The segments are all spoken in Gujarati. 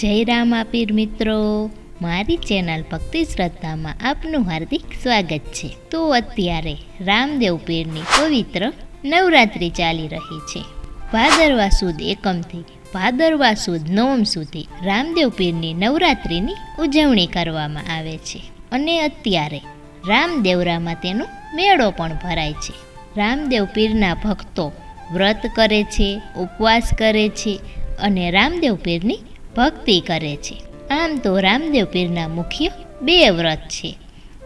જય રામ આપીર મિત્રો, મારી ચેનલ ભક્તિ શ્રદ્ધામાં આપનું હાર્દિક સ્વાગત છે. તો અત્યારે રામદેવ પીરની પવિત્ર નવરાત્રિ ચાલી રહી છે. ભાદરવા સુદ એકમથી ભાદરવા સુદ નવમ સુધી રામદેવ પીરની નવરાત્રિની ઉજવણી કરવામાં આવે છે અને અત્યારે રામદેવરામાં તેનો મેળો પણ ભરાય છે. રામદેવ પીરના ભક્તો વ્રત કરે છે, ઉપવાસ કરે છે અને રામદેવ પીરની ભક્તિ કરે છે. આમ તો રામદેવ પીરના મુખ્ય બે વ્રત છે.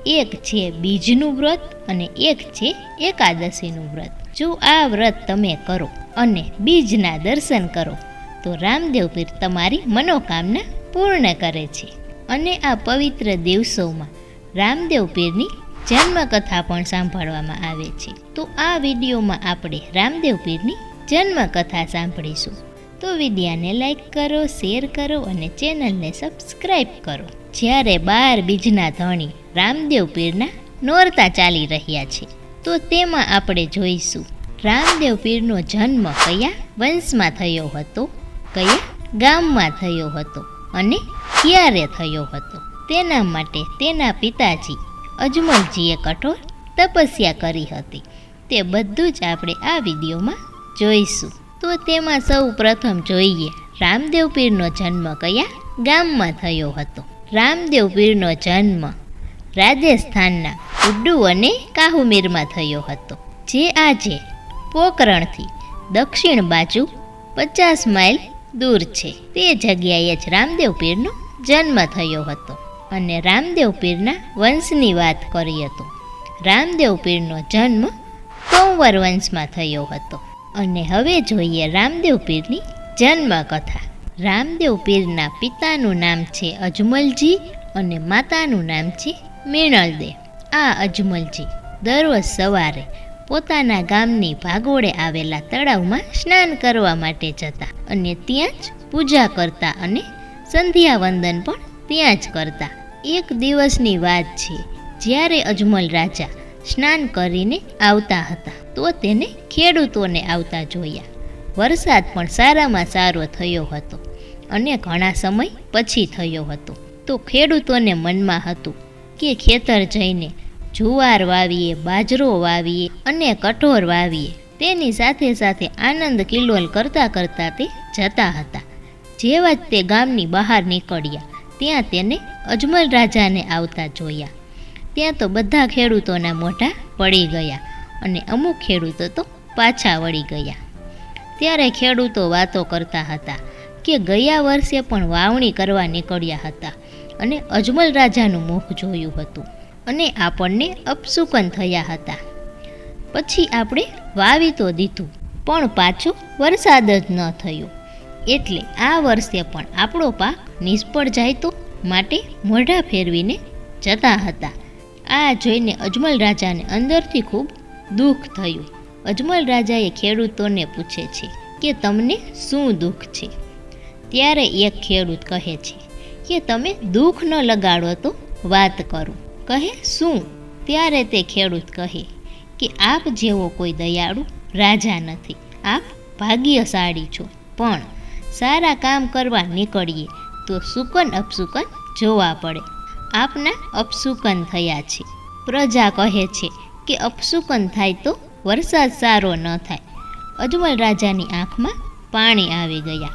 એક છે બીજનું વ્રત અને એક છે એકાદશીનું વ્રત. જો આ વ્રત તમે કરો અને બીજના દર્શન કરો, તો રામદેવ પીર તમારી મનોકામના પૂર્ણ કરે છે. અને આ પવિત્ર દિવસોમાં રામદેવ પીરની જન્મકથા પણ સાંભળવામાં આવે છે. તો આ વિડીયોમાં આપણે રામદેવ પીરની જન્મકથા સાંભળીશું. તો વિદ્યાને લાઈક કરો શેર કરો અને ચેનલને સબસ્ક્રાઈબ કરો. જ્યારે બાર બીજના ધણી રામદેવ પીરના નોરતા ચાલી રહ્યા છે, તો તેમાં આપણે જોઈશું, રામદેવ પીરનો જન્મ કયા વંશમાં થયો હતો, કયા ગામમાં થયો હતો અને ક્યારે થયો હતો. તેના માટે તેના પિતાજી અજમલજીએ કઠોર તપસ્યા કરી હતી. તે બધું જ આપણે આ વિડીયોમાં જોઈશું. તો તેમાં સૌ પ્રથમ જોઈએ, રામદેવ પીરનો જન્મ કયા ગામમાં થયો હતો? રામદેવ પીરનો જન્મ રાજસ્થાનના ઉડ્ડુ અને કાહુમીરમાં થયો હતો, જે આજે પોકરણથી દક્ષિણ બાજુ પચાસ માઇલ દૂર છે. તે જગ્યાએ જ રામદેવ પીરનો જન્મ થયો હતો અને રામદેવ પીરના વંશની વાત કરી હતો રામદેવ પીરનો જન્મ કૌંવર વંશમાં થયો હતો. અને હવે જોઈએ રામદેવ પીરની જન્મકથા. રામદેવ પીરના પિતાનું નામ છે અજમલજી અને માતાનું નામ છે મીણલદે આ અજમલજી દરરોજ સવારે પોતાના ગામની ભાગોળે આવેલા તળાવમાં સ્નાન કરવા માટે જતા અને ત્યાં જ પૂજા કરતા અને સંધ્યા વંદન પણ ત્યાં જ કરતા. એક દિવસની વાત છે, જ્યારે અજમલ રાજા સ્નાન કરીને આવતા હતા. તો તેને ખેડૂતોને આવતા જોયા. વરસાદ પણ સારામાં સારો થયો હતો અને ઘણા સમય પછી થયો હતો. તો ખેડૂતોને મનમાં હતું કે ખેતર જઈને જુવાર વાવીએ, બાજરો વાવીએ અને કઠોર વાવીએ. તેની સાથે સાથે આનંદ કિલ્લોલ કરતાં કરતાં તે જતા હતા. જેવા જ તે ગામની બહાર નીકળ્યા, ત્યાં તેને અજમલ રાજાને આવતા જોયા. ત્યાં તો બધા ખેડૂતોના મોઢા પડી ગયા. અને અમુક ખેડૂતો તો પાછા વળી ગયા. ત્યારે ખેડૂતો વાતો કરતા હતા કે ગયા વર્ષે પણ વાવણી કરવા નીકળ્યા હતા અને અજમલ રાજાનું મુખ જોયું હતું અને આપણને અપસુકન થયા હતા. પછી આપણે વાવી તો દીધું, પણ પાછો વરસાદ જ ન થયો. એટલે આ વર્ષે પણ આપણો પાક નિષ્ફળ જાય તો માટે મોઢા ફેરવીને જતા હતા. આ જોઈને અજમલ રાજાને અંદરથી ખૂબ દુઃખ થયું. અજમલ રાજાએ ખેડૂતોને પૂછે છે કે તમને શું દુઃખ છે? ત્યારે એક ખેડૂત કહે છે કે, તમે દુઃખ ન લગાડો તો વાત કરું. કહે, શું? ત્યારે તે ખેડૂત કહે કે, આપ જેવો કોઈ દયાળુ રાજા નથી. આપ ભાગ્યશાળી છો. પણ સારા કામ કરવા નીકળીએ તો સુકન અપસુકન જોવા પડે. આપના અપસુકન થયા છે. પ્રજા કહે છે કે અપશુકન થાય તો વરસાદ સારો ન થાય. અજમલ રાજાની આંખમાં પાણી આવી ગયા.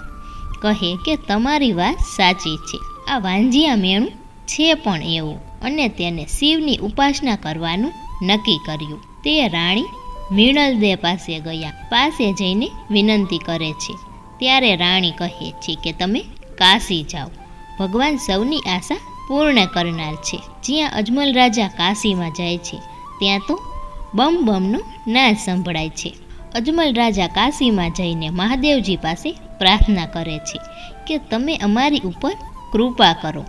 કહે કે તમારી વાત સાચી છે. આ વાંજિયા મેણું છે પણ એવું અને તેને શિવની ઉપાસના કરવાનું નક્કી કર્યું. તે રાણી મીણલદે પાસે ગયા. પાસે જઈને વિનંતી કરે છે. ત્યારે રાણી કહે છે કે તમે કાશી જાઓ. ભગવાન સૌની આશા પૂર્ણ કરનાર છે. જ્યાં અજમલ રાજા કાશીમાં જાય છે ત્યાં તો બમ બમનો નાદ સંભળાય છે. અજમલ રાજા કાશીમાં જઈને મહાદેવજી પાસે પ્રાર્થના કરે છે કે તમે અમારી ઉપર કૃપા કરો.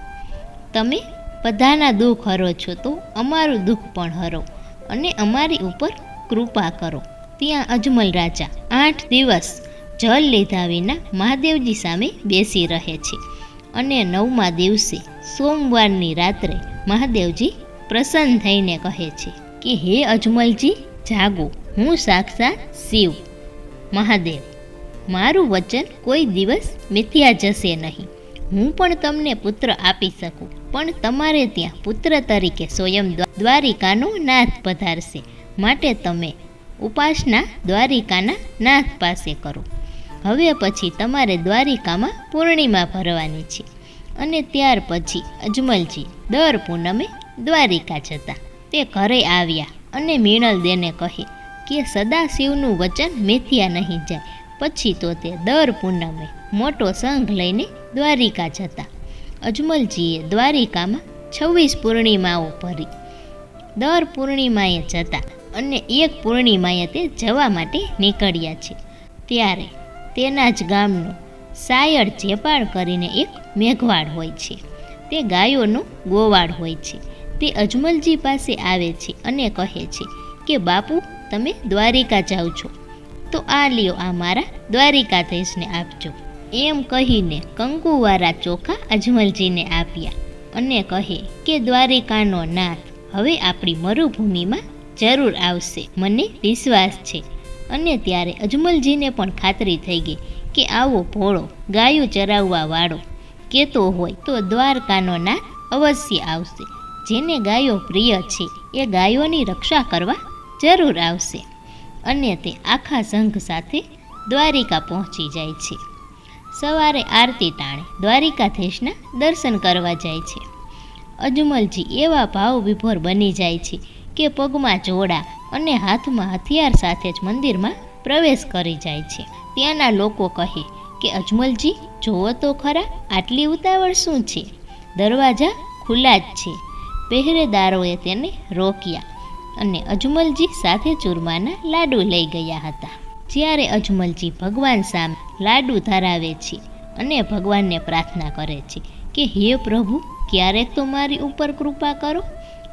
તમે બધાના દુઃખ હરો છો તો અમારું દુઃખ પણ હરો અને અમારી ઉપર કૃપા કરો. ત્યાં અજમલ રાજા આઠ દિવસ જલ લીધા વિના મહાદેવજી સામે બેસી રહે છે અને નવમા દિવસે સોમવારની રાત્રે મહાદેવજી પ્રસન્ન થઈને કહે છે કે હે અજમલજી, જાગો. હું સાક્ષાત શિવ. મહાદેવ, મારું વચન કોઈ દિવસ મિથ્યા જશે નહીં. હું પણ તમને પુત્ર આપી શકું, પણ તમારે ત્યાં પુત્ર તરીકે સ્વયં દ્વારિકાનો નાથ પધારશે. માટે તમે ઉપાસના દ્વારિકાના નાથ પાસે કરો. હવે પછી તમારે દ્વારિકામાં પૂર્ણિમા ભરવાની છે. અને ત્યાર પછી અજમલજી દર પૂનમે દ્વારિકા જતા. તે ઘરે આવ્યા અને મીણલ દેને કહે કે સદાશિવનું વચન મેથિયા નહીં જાય. પછી તો તે દર પૂનમે મોટો સંઘ લઈને દ્વારિકા જતા. અજમલજીએ દ્વારિકામાં છવ્વીસ પૂર્ણિમાઓ ભરી. દર પૂર્ણિમાએ જતા અને એક પૂર્ણિમાએ તે જવા માટે નીકળ્યા છે. ત્યારે તેના જ ગામનો સાયડ જેપાળ કરીને એક મેઘવાડ હોય છે. તે ગાયોનો ગોવાળ હોય છે. તે અજમલજી પાસે આવે છે અને કહે છે કે, બાપુ, તમે દ્વારિકા જાઓ છો. તો આ લ્યો આ મારા દ્વારિકાધીશને આપજો. એમ કહીને કંકુવાળા ચોખા અજમલજીને આપ્યા અને કહે કે, દ્વારિકાનો નાથ હવે આપણી મરુભૂમિમાં જરૂર આવશે. મને વિશ્વાસ છે. અને ત્યારે અજમલજીને પણ ખાતરી થઈ ગઈ કે આવો ભોળો ગાયો ચરાવવા વાળો કેતો હોય તો દ્વારકાનો નાથ અવશ્ય આવશે. જેને ગાયો પ્રિય છે, એ ગાયોની રક્ષા કરવા જરૂર આવશે. અને તે આખા સંઘ સાથે દ્વારિકા પહોંચી જાય છે. સવારે આરતી તાણે દ્વારિકાધીશના દર્શન કરવા જાય છે. અજમલજી એવા ભાવ વિભોર બની જાય છે કે પગમાં જોડા અને હાથમાં હથિયાર સાથે જ મંદિરમાં પ્રવેશ કરી જાય છે. ત્યાંના લોકો કહે કે, અજમલજી જુઓ તો ખરા, આટલી ઉતાવળ શું છે? દરવાજા ખુલ્લા જ છે. પહેરેદારોએ તેને રોક્યા અને અજમલજી સાથે ચૂરમાના લાડુ લઈ ગયા હતા. જ્યારે અજમલજી ભગવાન સામે લાડુ ધરાવે છે અને ભગવાનને પ્રાર્થના કરે છે કે, હે પ્રભુ ક્યારેક તો મારી ઉપર કૃપા કરો?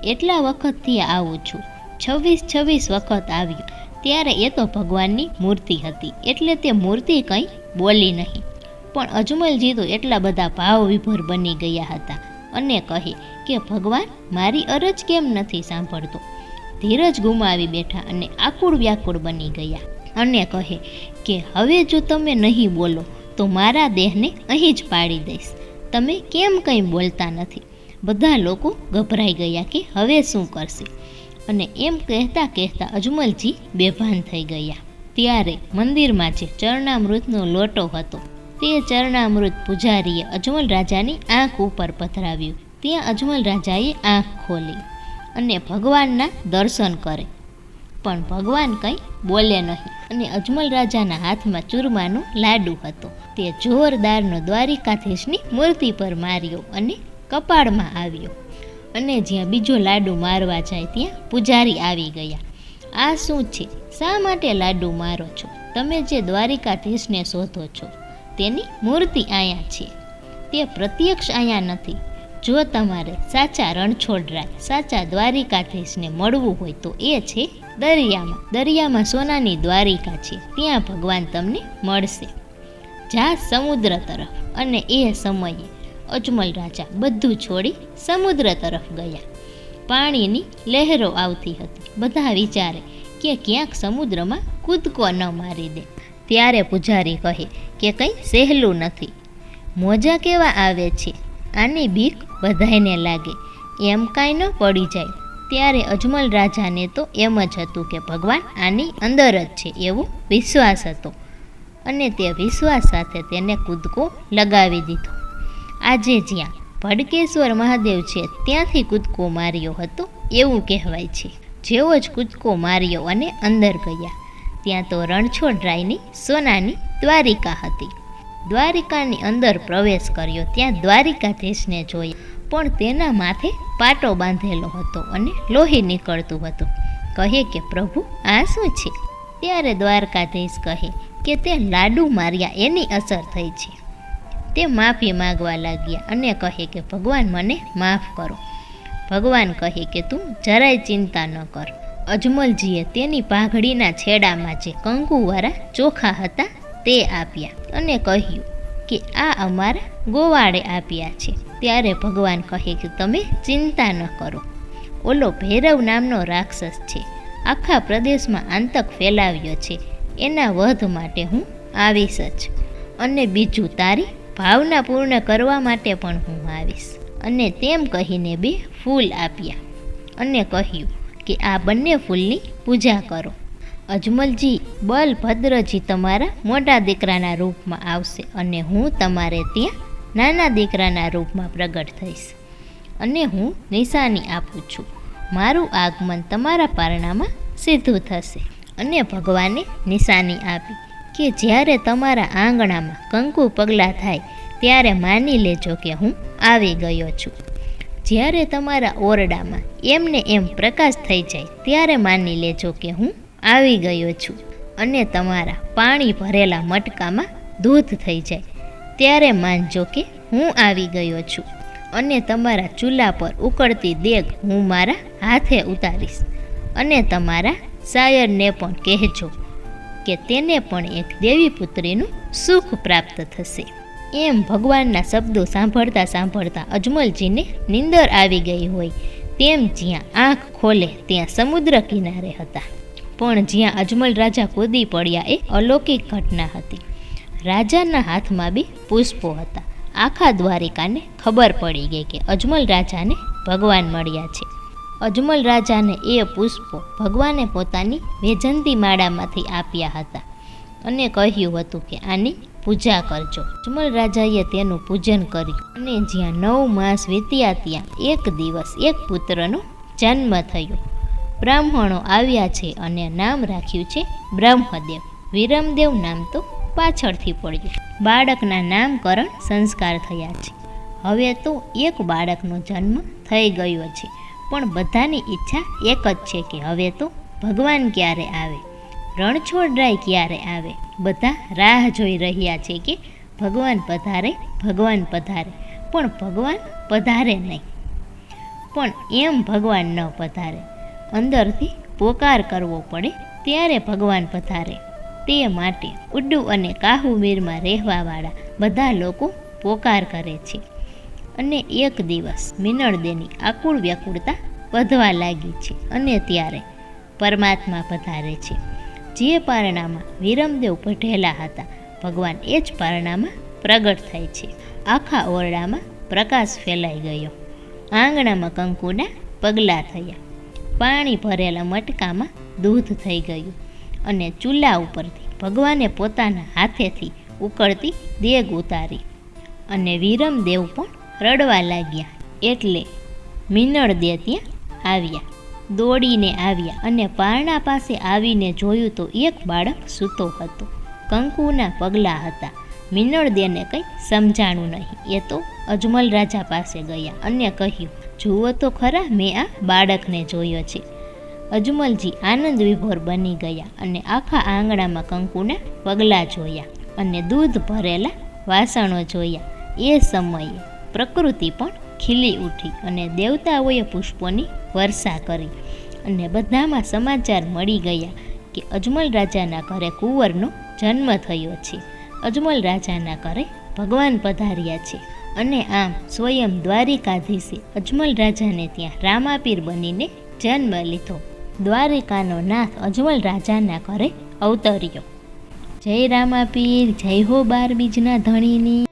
એટલા વખતથી આવું છું. છવ્વીસ છવ્વીસ વખત આવ્યું. ત્યારે એ તો ભગવાનની મૂર્તિ હતી. એટલે તે મૂર્તિ કંઈ બોલી નહીં. પણ અજમલજી તો એટલા બધા ભાવ વિભોર બની ગયા હતા. અને કહે કે, ભગવાન, મારી અરજ કેમ નથી સાંભળતો? ધીરજ ગુમાવી બેઠા અને આકુળ વ્યાકુળ બની ગયા અને કહે કે, હવે જો તમે નહીં બોલો, તો મારા દેહને અહીં જ પાડી દઈશ. તમે કેમ કંઈ બોલતા નથી? બધા લોકો ગભરાઈ ગયા કે, હવે શું કરશે? અને એમ કહેતા કહેતા અજમલજી બેભાન થઈ ગયા. ત્યારે મંદિરમાં જે ચરણામૃતનો લોટો હતો તે ચરણામૃત પૂજારીએ અજમલ રાજાની આંખ ઉપર પધરાવ્યું ત્યાં અજમલ રાજાએ આંખ ખોલી અને ભગવાનના દર્શન કરે. પણ ભગવાન કંઈ બોલે નહીં અને અજમલ રાજાના હાથમાં ચૂરમાનું લાડુ હતો. તે જોરદારનો દ્વારિકાધીશની મૂર્તિ પર માર્યો અને કપાળમાં આવ્યો. અને જ્યાં બીજો લાડુ મારવા જાય ત્યાં પૂજારી આવી ગયા. આ શું છે? શા માટે લાડુ મારો છો? તમે જે દ્વારિકાધીશને શોધો છો? તેની મૂર્તિ અહીંયા છે. તે પ્રત્યક્ષ અહીંયા નથી. જો તમારે સાચા રણછોડરાય સાચા દ્વારિકાધીશને મળવું હોય તો એ છે દરિયામાં. દરિયામાં સોનાની દ્વારિકા છે. ત્યાં ભગવાન તમને મળશે. જા સમુદ્ર તરફ. અને એ સમયે અજમલ રાજા બધું છોડી સમુદ્ર તરફ ગયા. પાણીની લહેરો આવતી હતી. બધા વિચારે કે ક્યાંક સમુદ્રમાં કૂદકો ન મારી દે. ત્યારે પૂજારી કહે કે કંઈ સહેલું નથી. મોજા કેવા આવે છે? આની બીક બધાને લાગે. એમ કાંઈ ન પડી જાય. ત્યારે અજમલ રાજાને તો એમ જ હતું કે ભગવાન આની અંદર જ છે એવો વિશ્વાસ હતો. અને તે વિશ્વાસ સાથે તેને કૂદકો લગાવી દીધો. આજે જ્યાં ભડકેશ્વર મહાદેવ છે, ત્યાંથી કૂદકો માર્યો હતો એવું કહેવાય છે. જેવો જ કૂદકો માર્યો અને અંદર ગયા. ત્યાં તો રણછોડરાયની સોનાની દ્વારિકા હતી. દ્વારિકાની અંદર પ્રવેશ કર્યો, ત્યાં દ્વારિકાધીશને જોઈ પણ તેના માથે પાટો બાંધેલો હતો અને લોહી નીકળતું હતું. કહે કે, પ્રભુ, આ શું છે? ત્યારે દ્વારકાધીશ કહે કે, તે લાડુ માર્યા, એની અસર થઈ છે. તે માફી માગવા લાગ્યા અને કહે કે, ભગવાન મને માફ કરો. ભગવાન કહે કે, તું જરાય ચિંતા ન કર. અજમલજીએ તેની પાઘડીના છેડામાં જે કંકુવાળા ચોખા હતા તે આપ્યા અને કહ્યું કે આ અમારા ગોવાળે આપ્યા છે. ત્યારે ભગવાન કહે કે તમે ચિંતા ન કરો. ઓલો ભૈરવ નામનો રાક્ષસ છે. આખા પ્રદેશમાં આંતક ફેલાવ્યો છે. એના વધ માટે હું આવીશ જ. અને બીજું તારી ભાવના પૂર્ણ કરવા માટે પણ હું આવીશ. અને તેમ કહીને બે ફૂલ આપ્યા અને કહ્યું કે આ બંને ફૂલની પૂજા કરો. અજમલજી બલભદ્રજી તમારા મોટા દીકરાના રૂપમાં આવશે અને હું તમારે ત્યાં નાના દીકરાના રૂપમાં પ્રગટ થઈશ. અને હું નિશાની આપું છું. મારું આગમન તમારા પારણામાં સીધું થશે. અને ભગવાને નિશાની આપી કે જ્યારે તમારા આંગણામાં કંકુ પગલાં થાય, ત્યારે માની લેજો કે હું આવી ગયો છું. જ્યારે તમારા ઓરડામાં એમને એમ પ્રકાશ થઈ જાય, ત્યારે માની લેજો કે હું આવી ગયો છું અને તમારા પાણી ભરેલા મટકામાં દૂધ થઈ જાય. ત્યારે માનજો કે હું આવી ગયો છું અને તમારા ચૂલા પર ઉકળતી દેગ હું મારા હાથે ઉતારીશ. અને તમારા શાયરને પણ કહેજો કે તેને પણ એક દેવી પુત્રીનું સુખ પ્રાપ્ત થશે. એમ ભગવાનના શબ્દો સાંભળતા સાંભળતા અજમલજીને નીંદર આવી ગઈ હોય. તેમ જ્યાં આંખ ખોલે ત્યાં સમુદ્ર કિનારે હતા. પણ જ્યાં અજમલ રાજા કૂદી પડ્યા એ અલૌકિક ઘટના હતી. રાજાના હાથમાં બી પુષ્પો હતા. આખા દ્વારિકાને ખબર પડી ગઈ કે અજમલ રાજાને ભગવાન મળ્યા છે. અજમલ રાજાને એ પુષ્પો ભગવાને પોતાની વેજંતી માળામાંથી આપ્યા હતા. અને કહ્યું હતું કે આની પૂજા કરજો. અજમલ રાજાએ તેનું પૂજન કર્યું અને જ્યાં નવ માસ વીત્યા ત્યાં એક દિવસ એક પુત્રનો જન્મ થયો. બ્રાહ્મણો આવ્યા છે અને નામ રાખ્યું છે બ્રહ્મદેવ. વિરમદેવ નામ તો પાછળથી પડ્યું. બાળકના નામકરણ સંસ્કાર થયા છે. હવે તો એક બાળકનો જન્મ થઈ ગયો છે. પણ બધાની ઈચ્છા એક જ છે કે હવે તો ભગવાન ક્યારે આવે? રણછોડરાય ક્યારે આવે? બધા રાહ જોઈ રહ્યા છે કે ભગવાન પધારે ભગવાન પધારે. પણ ભગવાન પધારે નહીં. પણ એમ ભગવાન ન પધારે. અંદરથી પોકાર કરવો પડે ત્યારે ભગવાન પધારે. તે માટે ઉડ્ડુ અને કાહુમીરમાં રહેવાવાળા બધા લોકો પોકાર કરે છે. અને એક દિવસ મિનળદેની આકુળ વ્યાકુળતા વધવા લાગી છે અને ત્યારે પરમાત્મા પધારે છે. જે પારણામાં વિરમદેવ પઢેલા હતા, ભગવાન એ જ પારણામાં પ્રગટ થાય છે. આખા ઓરડામાં પ્રકાશ ફેલાઈ ગયો. આંગણામાં કંકુના પગલાં થયા. પાણી ભરેલા મટકામાં દૂધ થઈ ગયું અને ચૂલા ઉપરથી ભગવાને પોતાના હાથેથી ઉકળતી દેગ ઉતારી અને વિરમદેવ પણ રડવા લાગ્યા. એટલે મિનળ દે ત્યાં આવ્યા. દોડીને આવ્યા અને પારણા પાસે આવીને જોયું તો એક બાળક સૂતો હતો. કંકુના પગલાં હતા. મિનળ દેને કંઈ સમજાણું નહીં. એ તો અજમલ રાજા પાસે ગયા અને કહ્યું, જુઓ તો ખરા, મેં આ બાળકને જોયો છે. અજમલજી આનંદ વિભોર બની ગયા અને આખા આંગણામાં કંકુના પગલાં જોયા અને દૂધ ભરેલા વાસણો જોયા. એ સમયે પ્રકૃતિ પણ ખીલી ઉઠી અને દેવતાઓએ પુષ્પોની વર્ષા કરી. અને બધામાં સમાચાર મળી ગયા કે અજમલ રાજાના ઘરે કુંવરનો જન્મ થયો છે. અજમલ રાજાના ઘરે ભગવાન પધાર્યા છે અને આમ સ્વયં દ્વારિકાધીશે અજમલ રાજાને ત્યાં રામાપીર બનીને જન્મ લીધો. દ્વારિકાનો નાથ અજમલ રાજાના ઘરે અવતર્યો. જય રામાપીર, જય હો બાર બીજના ધણીની.